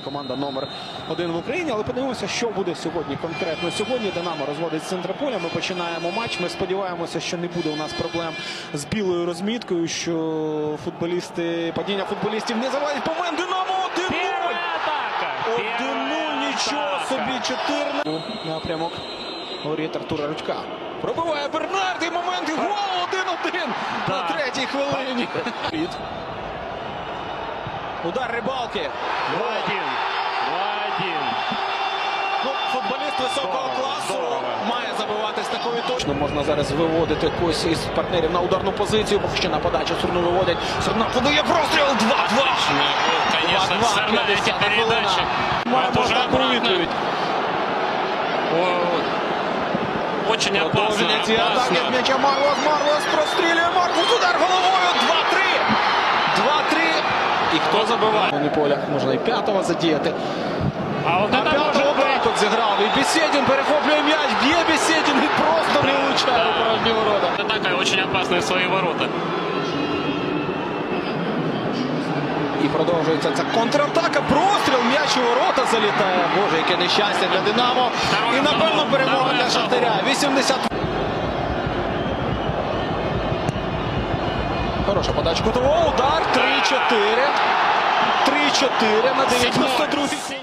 команда номер один в Україні. Але подивимося, що буде сьогодні конкретно. Сьогодні Динамо розводить з центра поля. Ми починаємо матч. Ми сподіваємося, що не буде у нас проблем з білою розміткою. Що футболісти падіння футболістів не завадять. Момент Динамо 1-0! Атака. 1-0, нічого собі 14. Напрямок говорить Артура Ручка. Пробиває Бернард і момент і гол 1-1 на третій хвилині. Під. Удар рибалки. 2-1. 2-1. Ну, футболіст високого Здорово, класу здорово. має забивати з такої точно. Можна зараз виводити когось із партнерів на ударну позицію. Поки що на подачу Сурну виводять. Сурна подає простріл 2-2. Отличный гол, конечно, 2-2, сорная эти 50 хвилина. передачи. Маємо Это уже таку обратно. відповідь. О, Очень опасно. Продовження цієї атаки опасно. з м'яча Марвос. Марвос прострілює І хто забиває? На поля можна і п'ятого задіяти. А вот А п'ятого быть. зіграв. І Бесєдін перехоплює м'яч. Б'є Бесєдін і просто не влучає у порожні ворота. Атака очень опасная в свои ворота. І продовжується ця контратака. Простріл, м'яч у ворота залітає. Боже, яке нещастя для Динамо. І напевно перемога для. Шахтаря. 80. Хороша подача кутового. Удар. 3-4. 3-4 на 92-й.